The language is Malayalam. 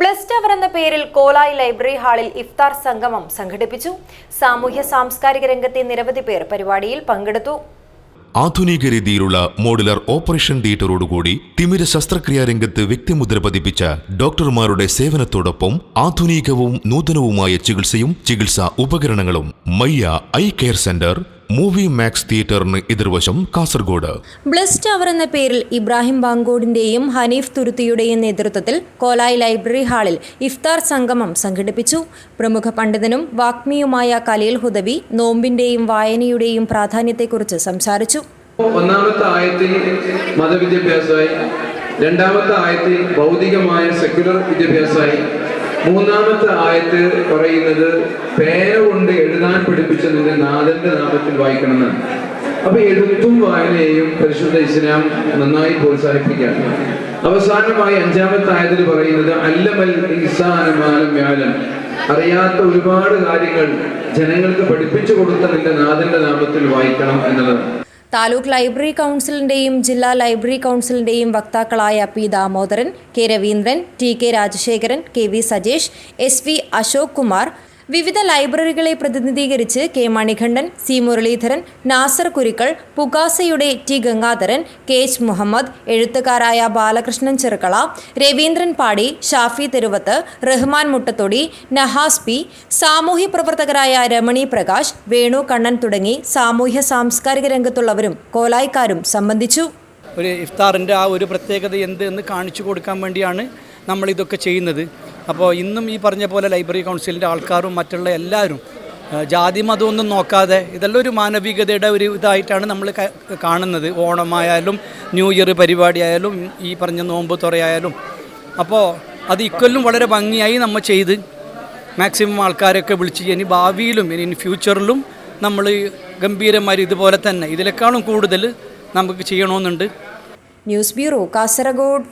ബ്ലസ് ടവർ എന്ന പേരിൽ കോലായി ലൈബ്രറി ഹാളിൽ ഇഫ്താർ സംഗമം സംഘടിപ്പിച്ചു. സാമൂഹ്യ സാംസ്കാരിക രംഗത്തെ നിരവധി പേർ പരിപാടിയിൽ പങ്കെടുത്തു. ആധുനിക രീതിയിലുള്ള മോഡുലർ ഓപ്പറേഷൻ തിയേറ്ററോടുകൂടി തിമിര ശസ്ത്രക്രിയാ രംഗത്ത് വ്യക്തിമുദ്ര പതിപ്പിച്ച ഡോക്ടർമാരുടെ സേവനത്തോടൊപ്പം ആധുനികവും നൂതനവുമായ ചികിത്സയും ചികിത്സാ ഉപകരണങ്ങളും Mayya eye care centre Movie Max തിയേറ്ററിന് എതിർവശം കാസർഗോഡ്. ബ്ലസ് ടവർ എന്ന പേരിൽ ഇബ്രാഹിം ബാങ്കോടിന്റെയും ഹനീഫ് തുരുത്തിയുടെയും നേതൃത്വത്തിൽ കോലായി ലൈബ്രറി ഹാളിൽ ഇഫ്താർ സംഗമം സംഘടിപ്പിച്ചു. പ്രമുഖ പണ്ഡിതനും വാഗ്മിയുമായ കലീൽ ഹുദവി നോമ്പിന്റെയും വായനയുടെയും പ്രാധാന്യത്തെക്കുറിച്ച് സംസാരിച്ചു. ഒന്നാമത്തെ ആയത്തിൽ മതവിദ്യാഭ്യാസമായി രണ്ടാമത്തെ ആയത്തിൽ ഭൗതികമായ സെക്യുലർ വിദ്യാഭ്യാസമായി മൂന്നാമത്തെ ആയത്ത് പറയുന്നത് പേന കൊണ്ട് എഴുതാൻ പഠിപ്പിച്ച നിന്റെ നാഥന്റെ നാമത്തിൽ വായിക്കണമെന്നാണ് അപ്പൊ എഴുത്തും വായനയെയും പരിശുദ്ധ ഇസ്ലാം നന്നായി പ്രോത്സാഹിപ്പിക്കുകയാണ് അവസാനമായി അഞ്ചാമത്തെ ആയത്തിൽ പറയുന്നത് അല്ലമൽ ഇൻസാനമാനം അറിയാത്ത ഒരുപാട് കാര്യങ്ങൾ ജനങ്ങൾക്ക് പഠിപ്പിച്ചു കൊടുത്ത നിന്റെ നാഥന്റെ നാമത്തിൽ വായിക്കണം എന്നതാണ് താലൂക്ക് ലൈബ്രറി കൗൺസിലിന്റെയും ജില്ലാ ലൈബ്രറി കൗൺസിലിന്റെയും വക്താക്കളായ P Damodaran K Raveendran T K Rajasekharan K V Sajesh S V Ashok Kumar വിവിധ ലൈബ്രറികളെ പ്രതിനിധീകരിച്ച് K Manikandan C Muraleedharan Nasar Kurikkal പുകാസയുടെ T Gangadharan K H Muhammad എഴുത്തുകാരായ Balakrishnan Cherukkala Raveendran Padi Shafi Theruvath Rahman Muttathodi Nahas P സാമൂഹ്യ പ്രവർത്തകരായ രമണി പ്രകാശ് വേണു കണ്ണൻ തുടങ്ങി സാമൂഹ്യ സാംസ്കാരിക രംഗത്തുള്ളവരും കോലായിക്കാരും സംബന്ധിച്ചു. ഒരു ഇഫ്താറിന്റെ ആ ഒരു പ്രത്യേകത എന്ത് എന്ന് കാണിച്ചു കൊടുക്കാൻ വേണ്ടിയാണ് നമ്മളിതൊക്കെ ചെയ്യുന്നത്. അപ്പോൾ ഇന്നും ഈ പറഞ്ഞ പോലെ ലൈബ്രറി കൗൺസിലിന്റെ ആൾക്കാരും മറ്റുള്ള എല്ലാവരും ജാതി മതമൊന്നും നോക്കാതെ ഇതെല്ലാം ഒരു മാനവികതയുടെ ഒരു ഇതായിട്ടാണ് നമ്മൾ കാണുന്നത്. ഓണമായാലും ന്യൂ ഇയർ പരിപാടിയായാലും ഈ പറഞ്ഞ നോമ്പ് തുറയായാലും. അപ്പോൾ അത് ഇക്കൊല്ലും വളരെ ഭംഗിയായി നമ്മൾ ചെയ്ത് മാക്സിമം ആൾക്കാരൊക്കെ വിളിച്ച് ഇനി ഭാവിയിലും ഇനി ഫ്യൂച്ചറിലും നമ്മൾ ഗംഭീരമായി ഇതുപോലെ തന്നെ ഇതിനേക്കാളും കൂടുതൽ നമുക്ക് ചെയ്യണമെന്നുണ്ട്. News bureau Kasaragod.